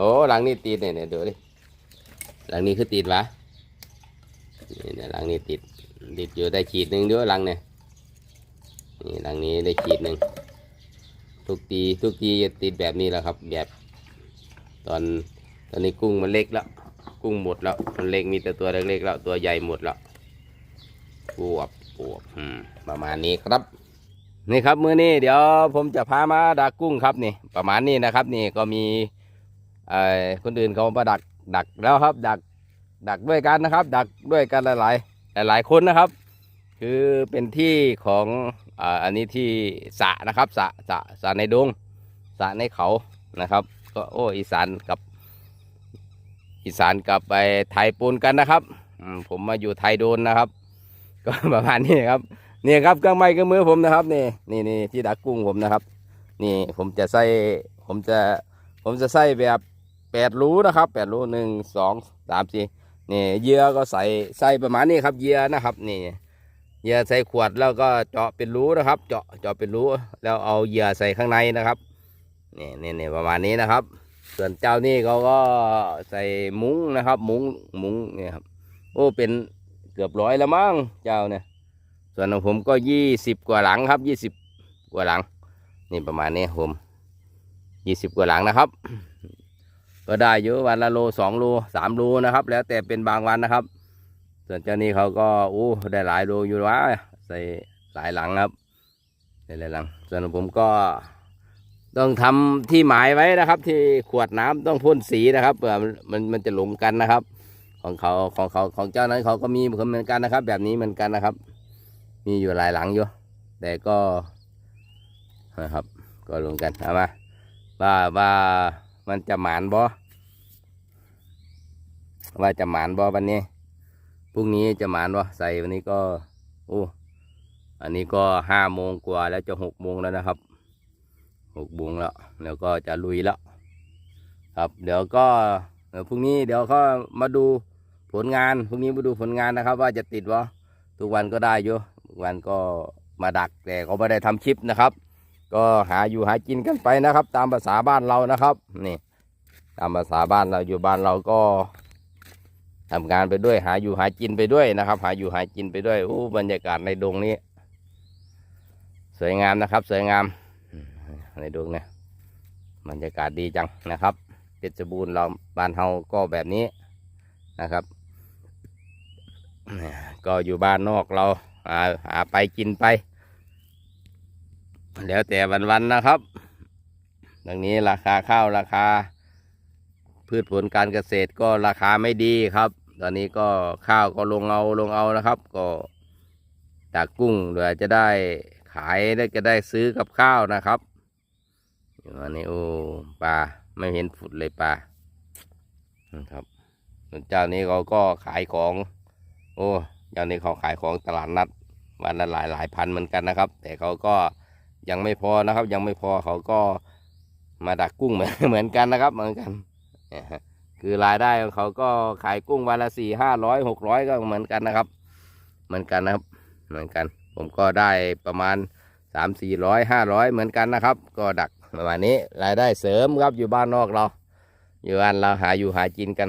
โอ้หลังนี้ติดเนี่ยเนี่ยดูดิหลังนี้คือติดวะนี่เนี่ยหลังนี้ติดติดอยู่ได้ขีดหนึ่งด้วยหลังเนี่ยนี่หลังนี้ได้ขีดหนึ่งทุกทีทุกทีจะติดแบบนี้แหละครับ แบบตอนตอนนี้กุ้งมันเล็กแล้วกุ้งหมดแล้วมันเล็กมีแต่ตัวเล็กๆแล้วตัวใหญ่หมดแล้วปวบปวบอืมประมาณนี้ครับนี่ครับมื้อนี้เดี๋ยวผมจะพามาดักกุ้งครับนี่ ประมาณนี้นะครับ นี่ก็มี คนอื่นเขามาดักดักแล้วครับ ดักดักด้วยกันนะครับ ดักด้วยกันหลาย ๆ หลาย ๆ คนนะครับ คือเป็นที่ของอันนี้ที่สะนะครับสะสะสะในดงสะในเขานะครับ ก็โอ้อีสานกับอีสานกับไปไทยปูนกันนะครับผมมาอยู่ไทยโดนนะครับ ก็ประมาณนี้ครับนี่ครับเครื่องไม้เครื่องมือผมนะครับนี่นี่นี่ที่ดักกุ้งผมนะครับ นี่ผมจะใส่ผมจะผมจะใส่แบบ แปดรูนะครับแปดรูหนึ่งสองสามสี่นี่เหยื่อก็ใส่ใส่ประมาณนี้ครับเหยื่อนะครับนี่เหยื่อใส่ขวดแล้วก็เจาะเป็นรูนะครับ เจาะเจาะเป็นรูแล้วเอาเหยื่อใส่ข้างในนะครับนี่นี่นี่ประมาณนี้นะครับ ส่วนเจ้านี่เขาก็ใส่มุ้งนะครับ มุ้งมุ้งเนี่ยครับโอ้เป็นเกือบร้อยแล้วมั้งเจ้าเนี่ยส่วนของผมก็ยี่สิบกว่าหลังครับยี่สิบกว่าหลัง นี่ประมาณนี้ผมยี่สิบกว่าหลังนะครับ ก็ได้เยอะวันละโลสองโลสามโลนะครับ แล้วแต่เป็นบางวันนะครับ ส่วนเจ้านี้เขาก็โอ้ได้หลายโลอยู่วะใส่หลายหลังครับหลายหลัง ส่วนผมก็ต้องทำที่หมายไว้นะครับ ที่ขวดน้ำต้องพ่นสีนะครับเผื่อมันมันมันจะหลงกันนะครับ ของเขาของเขาของเจ้านั้นเขาก็มีเหมือนกันนะครับ แบบนี้เหมือนกันนะครับ มีอยู่หลายหลังอยู่แต่ก็นะครับ ก็ลงกันเอามาว่าว่า มันจะหมานบ่ว่าจะหมานบ่วันนี้พรุ่งนี้จะหมานบ่ใส่วันนี้ก็โอ้อันนี้ก็ห้าโมงกว่าแล้วจะหกโมงแล้วนะครับหกโมงแล้วแล้วก็จะลุยแล้วครับเดี๋ยวก็เดี๋ยวพรุ่งนี้เดี๋ยวเขามาดูผลงานพรุ่งนี้มาดูผลงานนะครับ ว่าจะติดบ่ทุกวันก็ได้อยู่วันก็มาดักแต่ก็ไม่ได้ทำคลิปนะครับ ก็หาอยู่หากินกันไปนะครับ ตามภาษาบ้านเรานะครับ นี่ ตามภาษาบ้านเราอยู่บ้านเราก็ทำงานไปด้วย หาอยู่หากินไปด้วยนะครับ หาอยู่หากินไปด้วยโอ้บรรยากาศในดงนี้ สวยงามนะครับ สวยงามในดงเนี่ยบรรยากาศดีจังนะครับเพชรบูรณ์เราบ้านเฮาก็แบบนี้นะครับ ก็อยู่บ้านนอกเราหาหาไปกินไป แล้วแต่วันๆนะครับ ดังนี้ราคาข้าวราคา พืชผลการเกษตรก็ราคาไม่ดีครับ ตอนนี้ก็ข้าวก็ลงเอาลงเอานะครับ ก็จากกุ้งเดี๋ยวจะได้ขายแล้วจะได้ซื้อกับข้าวนะครับอันนี้โอ้ปลาไม่เห็นฝุดเลยปลาครับส่วนเจ้านี้เขาก็ขายของ โอ้เจ้านี้เขาขายของตลาดนัดวันละหลายหลายพันเหมือนกันนะครับ แต่เขาก็ ยังไม่พอนะครับ ยังไม่พอเขาก็มาดักกุ้งเหมือนเหมือนกันนะครับ เหมือนกันคือรายได้ของเขาก็ขายกุ้งวันละสี่ห้าร้อยหกร้อยก็เหมือนกันนะครับ เหมือนกันนะครับ เหมือนกัน ผมก็ได้ประมาณสามสี่ร้อยห้าร้อยเหมือนกันนะครับ ก็ดักประมาณนี้รายได้เสริมครับอยู่บ้านนอกเรา อยู่บ้านเราหาอยู่หากินกัน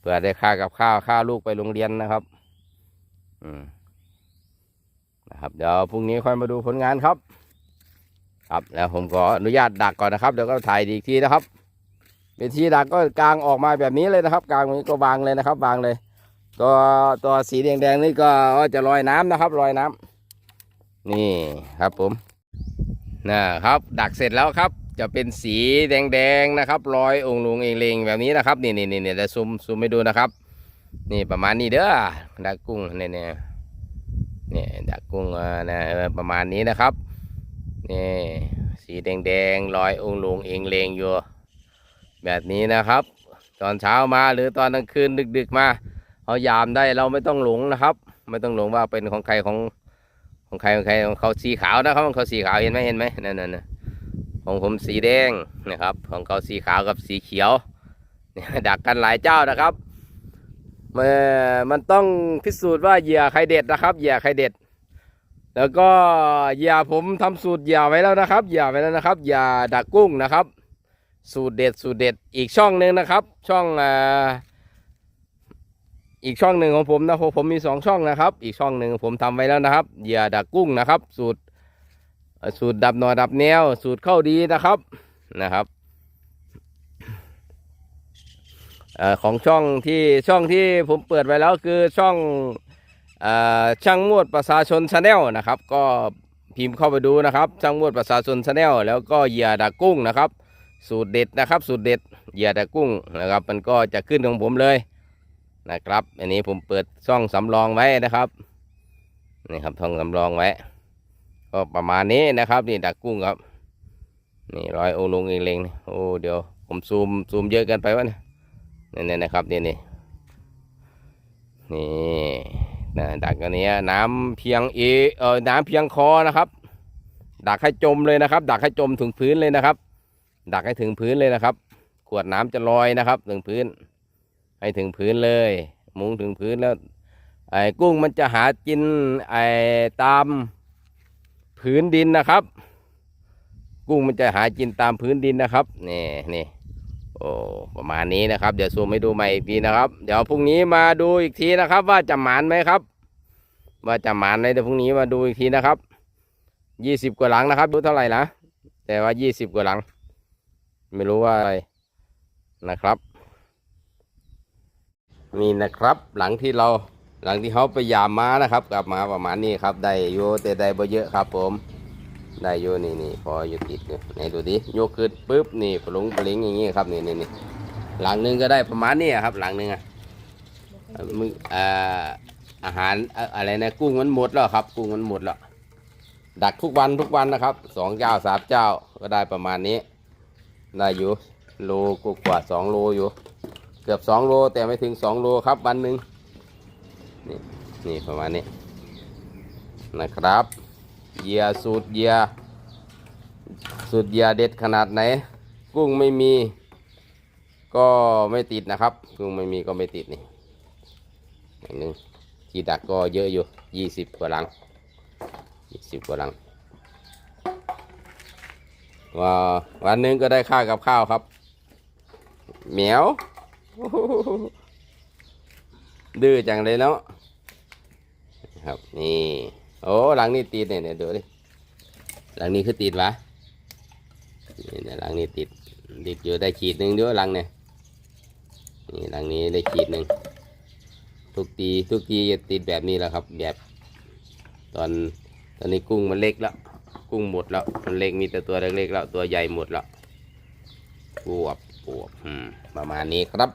เพื่อได้ค่ากับข้าวค่าลูกไปโรงเรียนนะครับ อืมนะครับเดี๋ยวพรุ่งนี้ค่อยมาดูผลงานครับ ครับแล้วผมขออนุญาตดักก่อนนะครับเดี๋ยวก็ถ่ายอีกทีนะครับเป็นทีดักก็กางออกมาแบบนี้เลยนะครับกางนี้ก็วางเลยนะครับวางเลย ตัวตัวสีแดงๆนี่ก็จะลอยน้ำนะครับลอยน้ำนี่ครับผมนะครับดักเสร็จแล้วครับ จะเป็นสีแดงๆนะครับลอยองค์ลงเองเลงแบบนี้นะครับ นี่นี่นี่นี่จะซูมซูมให้ดูนะครับ นี่ประมาณนี้เด้อดักกุ้งเนี่ยเนี่ยเนี่ยดักกุ้งนะประมาณนี้นะครับ นี่สีแดงๆลอยองค์ลงเองเลงอยู่ แบบนี้นะครับ ตอนเช้ามาหรือตอนกลางคืนดึกๆมาเอายามได้เราไม่ต้องหลงนะครับ ไม่ต้องหลงว่าเป็นของใครของของใครของใครของเขาสีขาวนะครับของเขาสีขาวเห็นไหมเห็นไหมนั่นนั่นของผมสีแดงนะครับ ของเขาสีขาวกับสีเขียวเนี่ยดักกันหลายเจ้านะครับมันต้องพิสูจน์ว่าเหยื่อใครเด็ดนะครับเหยื่อใครเด็ด แล้วก็เหยื่อผมทำสูตรเหยื่อไว้แล้วนะครับเหยื่อไว้แล้วนะครับเหยื่อดักกุ้งนะครับ สูตรเด็ดสูตรเด็ดอีกช่องหนึ่งนะครับ ช่องอีกช่องหนึ่งของผมนะผมผมมีสองช่องนะครับ อีกช่องหนึ่งผมทำไว้แล้วนะครับเหยื่อดักกุ้งนะครับ สูตรสูตรดับหน่อดับแนว สูตรเข้าดีนะครับนะครับอของช่องที่ช่องที่ผมเปิดไว้แล้วคือช่อง ช่างมวดประชาชนชาแนลนะครับ ก็พิมพ์เข้าไปดูนะครับช่างมวดประชาชนชาแนลแล้วก็เหยื่อดักกุ้งนะครับ สูตรเด็ดนะครับ สูตรเด็ดเหยื่อดักกุ้งนะครับ มันก็จะขึ้นของผมเลยนะครับ อันนี้ผมเปิดช่องสำรองไว้นะครับนี่ครับช่องสำรองไว้ ก็ประมาณนี้นะครับนี่ดักกุ้งครับนี่ร้อยโอลงเองเลงโอ้เดี๋ยวผมซูมซูมเยอะเกันไปวะเนี่ยนี่นะครับนี่นี่นี่ นะดักอันนี้น้ำเพียงเอเออน้ำเพียงคอนะครับ ดักให้จมเลยนะครับ ดักให้จมถึงพื้นเลยนะครับ ดักให้ถึงพื้นเลยนะครับ ขวดน้ำจะลอยนะครับ ถึงพื้น ให้ถึงพื้นเลย มุงถึงพื้นแล้วไอ้กุ้งมันจะหากินไอ้ตามพื้นดินนะครับ กุ้งมันจะหากินตามพื้นดินนะครับนี่นี่ โอ้ประมาณนี้นะครับ เดี๋ยวซูมให้ดูใหม่อีกทีนะครับ เดี๋ยวพรุ่งนี้มาดูอีกทีนะครับ ว่าจะหมานไหมครับ ว่าจะหมานไหมเดี๋ยวพรุ่งนี้มาดูอีกทีนะครับยี่สิบกว่าหลังนะครับดูเท่าไหร่นะแต่ว่ายี่สิบกว่าหลัง ไม่รู้ว่าอะไรนะครับ นี่นะครับหลังที่เราหลังที่เขาไปยามมานะครับ กลับมาประมาณนี้ครับได้อยู่แต่ได้บ่เยอะครับผม ได้อยู่นี่นี่พออยู่ติดอยู่ไหนดูดิโยกขึ้นปุ๊บนี่ปลุงปลิงอย่างงี้ครับนี่นี่นี่หลังนึงก็ได้ประมาณนี้ครับ หลังนึงอะมึงอ่าอาหารอะไรนะกุ้งมันหมดแล้วครับ กุ้งมันหมดแล้วดักทุกวันทุกวันนะครับสองเจ้าสามเจ้าก็ได้ประมาณนี้ได้อยู่โลกว่าสองโลอยู่ เกือบสองโลแต่ไม่ถึงสองโลครับวันหนึ่งนี่นี่ประมาณนี้นะครับ เหยื่อสูตรเหยื่อสูตรเหยื่อเด็ดขนาดไหน กุ้งไม่มี ก็ไม่ติดนะครับ กุ้งไม่มีก็ไม่ติดนี่อย่างหนึ่งที่ดักก็เยอะอยู่ยี่สิบกว่าลังยี่สิบกว่าลังว่าวันนึงก็ได้ค่ากับข้าวครับ เหมียว ดื้อจังเลยเนาะครับนี่ โอ้หลังนี้ติดเนี่ยเนี่ยดูดิหลังนี้คือติดวะนี่เนี่ยหลังนี้ติดติดอยู่ได้ขีดหนึ่งด้วยหลังเนี่ยนี่หลังนี้ได้ขีดหนึ่งทุกทีทุกทีจะติดแบบนี้แหละครับ แบบตอนตอนนี้กุ้งมันเล็กแล้วกุ้งหมดแล้วมันเล็กมีแต่ตัวเล็กๆแล้วตัวใหญ่หมดแล้วปวบปวบประมาณนี้ครับ